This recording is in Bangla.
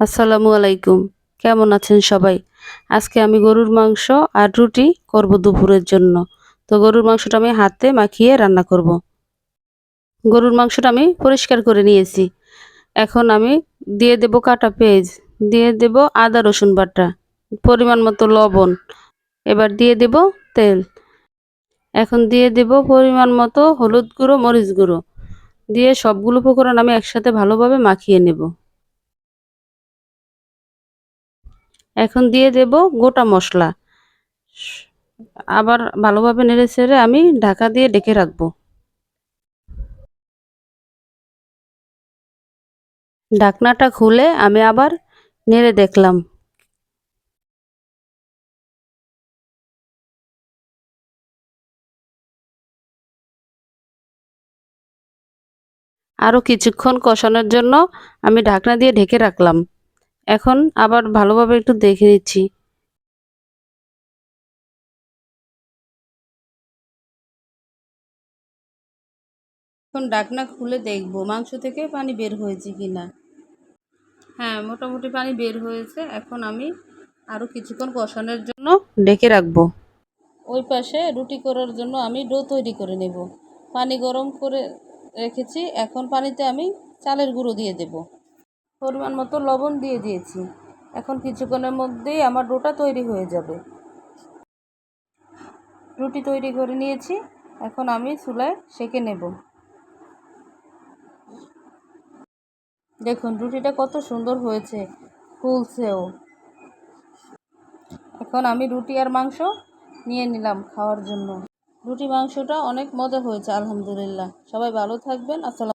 আসসালামু আলাইকুম। কেমন আছেন সবাই? আজকে আমি গরুর মাংস আর রুটি করব দুপুরের জন্য। তো গরুর মাংসটা আমি হাতে মাখিয়ে রান্না করব। গরুর মাংসটা আমি পরিষ্কার করে নিয়েছি। এখন আমি দিয়ে দেব কাটা পেঁয়াজ, দিয়ে দেব আদা রসুন বাটা, পরিমাণ মতো লবণ, এবার দিয়ে দেব তেল। এখন দিয়ে দেব পরিমাণ মতো হলুদ গুঁড়ো, মরিচ গুঁড়ো। দিয়ে সবগুলো উপকরণ আমি একসাথে ভালোভাবে মাখিয়ে নেব। এখন দিয়ে দেব গোটা মশলা। আবার ভালোভাবে নেড়ে ছেড়ে আমি ঢাকা দিয়ে ডেকে রাখব। ঢাকনাটা খুলে আমি আবার নেড়ে দেখলাম। আরও কিছুক্ষণ কষানোর জন্য আমি ঢাকনা দিয়ে ঢেকে রাখলাম। এখন আবার ভালোভাবে একটু দেখে নিচ্ছি। এখন ঢাকনা খুলে দেখব, মাংস থেকে পানি বের হয়েছে কি না হ্যাঁ মোটামুটি পানি বের হয়েছে। এখন আমি আরও কিছুক্ষণ কষানোর জন্য ডেকে রাখব। ওই পাশে রুটি করার জন্য আমি ডো তৈরি করে নেব। পানি গরম করে রেখেছি। এখন পানিতে আমি চালের গুঁড়ো দিয়ে দেব। পরিমাণ মতো লবণ দিয়ে দিয়েছি। এখন কিছুক্ষণের মধ্যেই আমার ডোটা তৈরি হয়ে যাবে। রুটি তৈরি করে নিয়েছি। এখন আমি চুলায় সেঁকে নেব। দেখুন, রুটিটা কত সুন্দর হয়েছে, ফুলছেও। এখন আমি রুটি আর মাংস নিয়ে নিলাম খাওয়ার জন্য। রুটি মাংসটা অনেক মজা হয়েছে, আলহামদুলিল্লাহ। সবাই ভালো থাকবেন, আসসালাম